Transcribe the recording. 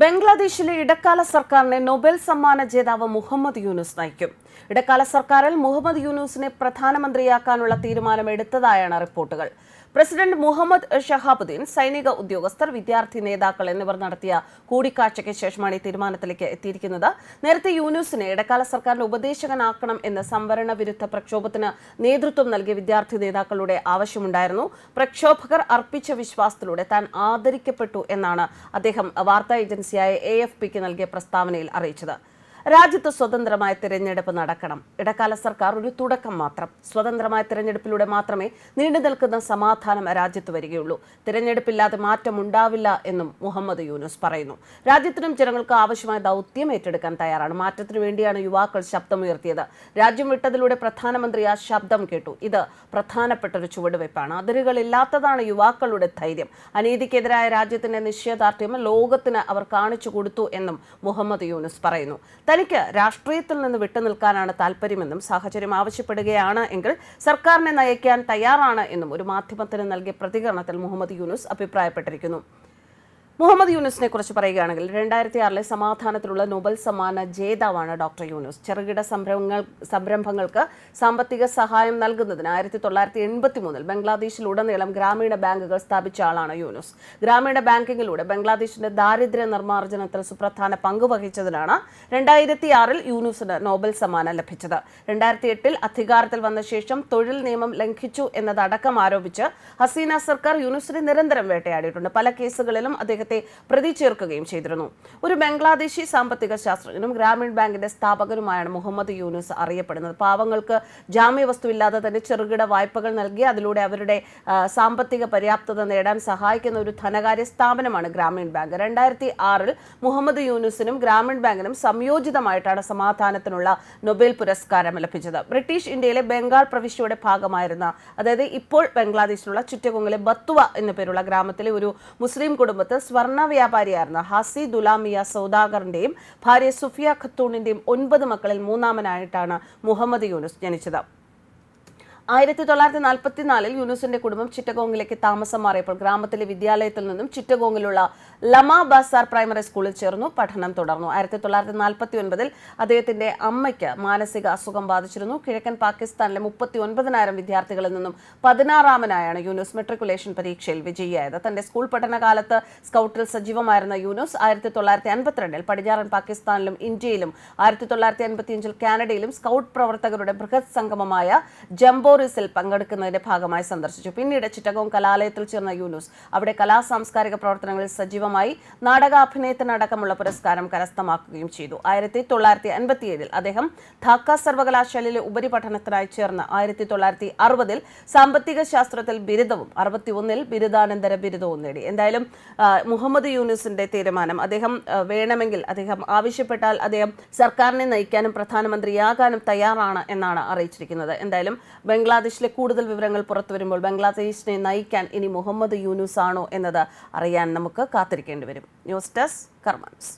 ബംഗ്ലാദേശിലെ ഇടക്കാല സർക്കാരിനെ നൊബേൽ സമ്മാന ജേതാവ് മുഹമ്മദ് യൂനുസ് നയിക്കും. ഇടക്കാല സർക്കാരിൽ മുഹമ്മദ് യൂനൂസിനെ പ്രധാനമന്ത്രിയാക്കാനുള്ള തീരുമാനം എടുത്തതായാണ് റിപ്പോർട്ടുകൾ. പ്രസിഡന്റ് മുഹമ്മദ് ഷഹാബുദ്ദീൻ സൈനിക ഉദ്യോഗസ്ഥർ വിദ്യാർത്ഥി നേതാക്കൾ എന്നിവർ നടത്തിയ കൂടിക്കാഴ്ചയ്ക്ക് ശേഷമാണ് ഈ തീരുമാനത്തിലേക്ക് എത്തിയിരിക്കുന്നത്. നേരത്തെ യൂനൂസിനെ ഇടക്കാല സർക്കാരിന്റെ ഉപദേശകനാക്കണം എന്ന സംവരണ വിരുദ്ധ പ്രക്ഷോഭത്തിന് നേതൃത്വം നൽകിയ വിദ്യാർത്ഥി നേതാക്കളുടെ ആവശ്യമുണ്ടായിരുന്നു. പ്രക്ഷോഭകർ അർപ്പിച്ച വിശ്വാസത്തിലൂടെ താൻ ആദരിക്കപ്പെട്ടു എന്നാണ് അദ്ദേഹം വാർത്താ ഏജൻസിയായ എ നൽകിയ പ്രസ്താവനയിൽ അറിയിച്ചത്. രാജ്യത്ത് സ്വതന്ത്രമായ തിരഞ്ഞെടുപ്പ് നടക്കണം. ഇടക്കാല സർക്കാർ ഒരു തുടക്കം മാത്രം. സ്വതന്ത്രമായ തിരഞ്ഞെടുപ്പിലൂടെ മാത്രമേ നീണ്ടു നിൽക്കുന്ന സമാധാനം രാജ്യത്ത് വരികയുള്ളൂ. തിരഞ്ഞെടുപ്പില്ലാതെ മാറ്റം ഉണ്ടാവില്ല എന്നും മുഹമ്മദ് യൂനുസ് പറയുന്നു. രാജ്യത്തിനും ജനങ്ങൾക്ക് ആവശ്യമായ ദൗത്യം ഏറ്റെടുക്കാൻ തയ്യാറാണ്. മാറ്റത്തിനു വേണ്ടിയാണ് യുവാക്കൾ ശബ്ദമുയർത്തിയത്. രാജ്യം വിട്ടതിലൂടെ പ്രധാനമന്ത്രി ആ ശബ്ദം കേട്ടു. ഇത് പ്രധാനപ്പെട്ട ഒരു ചുവടുവയ്പ്പാണ് അതിരുകളില്ലാത്തതാണ് യുവാക്കളുടെ ധൈര്യം. അനീതിക്കെതിരായ രാജ്യത്തിന്റെ നിശ്ചയദാർഢ്യം ലോകത്തിന് അവർ കാണിച്ചു കൊടുത്തു എന്നും മുഹമ്മദ് യൂനുസ് പറയുന്നു. തനിക്ക് രാഷ്ട്രീയത്തിൽ നിന്ന് വിട്ടുനിൽക്കാനാണ് താല്പര്യമെന്നും സാഹചര്യം ആവശ്യപ്പെടുകയാണ് എങ്കിൽ സർക്കാരിനെ നയിക്കാൻ തയ്യാറാണ് എന്നും ഒരു മാധ്യമത്തിന് നൽകിയ പ്രതികരണത്തിൽ മുഹമ്മദ് യൂനുസ് അഭിപ്രായപ്പെട്ടിരിക്കുന്നു. മുഹമ്മദ് യൂനുസിനെ കുറിച്ച് പറയുകയാണെങ്കിൽ രണ്ടായിരത്തി ആറിലെ സമാധാനത്തിലുള്ള നോബൽ സമ്മാന ജേതാവാണ് ഡോക്ടർ യൂനുസ്. ചെറുകിട സംരംഭങ്ങൾ സംരംഭങ്ങൾക്ക് സാമ്പത്തിക സഹായം നൽകുന്നതിന് ആയിരത്തി തൊള്ളായിരത്തി എൺപത്തി മൂന്നിൽ ബംഗ്ലാദേശിലുടനീളം ഗ്രാമീണ ബാങ്കുകൾ സ്ഥാപിച്ച ആളാണ് യൂനുസ്. ഗ്രാമീണ ബാങ്കിങ്ങിലൂടെ ബംഗ്ലാദേശിന്റെ ദാരിദ്ര്യ നിർമ്മാർജനത്തിൽ സുപ്രധാന പങ്ക് വഹിച്ചതിനാണ് രണ്ടായിരത്തി ആറിൽ യൂനുസിന് നോബൽ സമ്മാനം ലഭിച്ചത്. രണ്ടായിരത്തി എട്ടിൽ അധികാരത്തിൽ വന്ന ശേഷം തൊഴിൽ നിയമം ലംഘിച്ചു എന്നതടക്കം ആരോപിച്ച് ഹസീന സർക്കാർ യൂനുസിനെ നിരന്തരം വേട്ടയാടിയിട്ടുണ്ട്. പല കേസുകളിലും അദ്ദേഹത്തെ പ്രതി ചേർക്കുകയും ചെയ്തിരുന്നു. ഒരു ബംഗ്ലാദേശി സാമ്പത്തിക ശാസ്ത്രജ്ഞനും ഗ്രാമീൺ ബാങ്കിന്റെ സ്ഥാപകനുമായാണ് മുഹമ്മദ് യൂനുസ് അറിയപ്പെടുന്നത്. പാവങ്ങൾക്ക് ജാമ്യവസ്തുവില്ലാതെ തന്നെ ചെറുകിട വായ്പകൾ നൽകി അതിലൂടെ അവരുടെ സാമ്പത്തിക പര്യാപ്തത നേടാൻ സഹായിക്കുന്ന ഒരു ധനകാര്യ സ്ഥാപനമാണ് ഗ്രാമീൺ ബാങ്ക്. രണ്ടായിരത്തി ആറിൽ മുഹമ്മദ് യൂനുസിനും ഗ്രാമീൺ ബാങ്കിനും സംയോജിതമായിട്ടാണ് സമാധാനത്തിനുള്ള നൊബേൽ പുരസ്കാരം ലഭിച്ചത്. ബ്രിട്ടീഷ് ഇന്ത്യയിലെ ബംഗാൾ പ്രവിശ്യയുടെ ഭാഗമായിരുന്ന അതായത് ഇപ്പോൾ ബംഗ്ലാദേശിലുള്ള ചുറ്റകുങ്ങിലെ ബത്തുവ എന്നു പേരുള്ള ഗ്രാമത്തിലെ ഒരു മുസ്ലിം കുടുംബത്തിൽ സ്വർണ വ്യാപാരിയായിരുന്ന ഹസി ദുലാമിയ സൗദാഗറിന്റെയും ഭാര്യ സുഫിയ ഖത്തൂണിന്റെയും ഒൻപത് മക്കളിൽ മൂന്നാമനായിട്ടാണ് മുഹമ്മദ് യൂനുസ് ജനിച്ചത്. ആയിരത്തി തൊള്ളായിരത്തി നാൽപ്പത്തിനാലിൽ യൂനുസിന്റെ കുടുംബം ചിറ്റഗോങ്ങിലേക്ക് താമസം മാറിയപ്പോൾ ഗ്രാമത്തിലെ വിദ്യാലയത്തിൽ നിന്നും ചിറ്റഗോങ്ങിലുള്ള ലമാ ബസാർ പ്രൈമറി സ്കൂളിൽ ചേർന്നു പഠനം തുടർന്നു. ആയിരത്തി തൊള്ളായിരത്തി നാൽപ്പത്തി ഒൻപതിൽ അദ്ദേഹത്തിന്റെ അമ്മയ്ക്ക് മാനസിക അസുഖം ബാധിച്ചിരുന്നു. കിഴക്കൻ പാകിസ്ഥാനിലെ മുപ്പത്തി ഒൻപതിനായിരം വിദ്യാർത്ഥികളിൽ നിന്നും പതിനാറാമനായാണ് യൂനുസ് മെട്രിക്കുലേഷൻ പരീക്ഷയിൽ വിജയിയായത്. തന്റെ സ്കൂൾ പഠനകാലത്ത് സ്കൗട്ടിൽ സജീവമായിരുന്ന യൂനുസ് ആയിരത്തി തൊള്ളായിരത്തി അൻപത്തിരണ്ടിൽ പടിഞ്ഞാറൻ പാകിസ്ഥാനിലും ഇന്ത്യയിലും ആയിരത്തി തൊള്ളായിരത്തി അൻപത്തിയഞ്ചിൽ കാനഡയിലും സ്കൗട്ട് പ്രവർത്തകരുടെ ബൃഹത് സംഗമമായ ജംബോറിസിൽ പങ്കെടുക്കുന്നതിന്റെ ഭാഗമായി സന്ദർശിച്ചു. പിന്നീട് ചിറ്റഗോങ് കലാലയത്തിൽ ചേർന്ന യൂനുസ് അവിടെ കലാ സാംസ്കാരിക പ്രവർത്തനങ്ങളിൽ സജീവമായി നാടകാഭിനയത്തിനടക്കമുള്ള പുരസ്കാരം കരസ്ഥമാക്കുകയും ചെയ്തു. ആയിരത്തി തൊള്ളായിരത്തി അൻപത്തിയേഴിൽ അദ്ദേഹം ധാക്ക സർവകലാശാലയിലെ ഉപരിപഠനത്തിനായി ചേർന്ന് ആയിരത്തി തൊള്ളായിരത്തി അറുപതിൽ സാമ്പത്തിക ശാസ്ത്രത്തിൽ ബിരുദവും അറുപത്തിയൊന്നിൽ ബിരുദാനന്തര ബിരുദവും നേടി. എന്തായാലും മുഹമ്മദ് യൂനുസിന്റെ തീരുമാനം അദ്ദേഹം വേണമെങ്കിൽ അദ്ദേഹം ആവശ്യപ്പെട്ടാൽ അദ്ദേഹം സർക്കാരിനെ നയിക്കാനും പ്രധാനമന്ത്രിയാകാനും തയ്യാറാണ് എന്നാണ് അറിയിച്ചിരിക്കുന്നത്. എന്തായാലും ബംഗ്ലാദേശിലെ കൂടുതൽ വിവരങ്ങൾ പുറത്തു വരുമ്പോൾ ബംഗ്ലാദേശിനെ നയിക്കാൻ ഇനി മുഹമ്മദ് യൂനുസ് ആണോ എന്നത് അറിയാൻ നമുക്ക് കാത്തിരിക്കേണ്ടി വരും. News desk കർമാൻസ്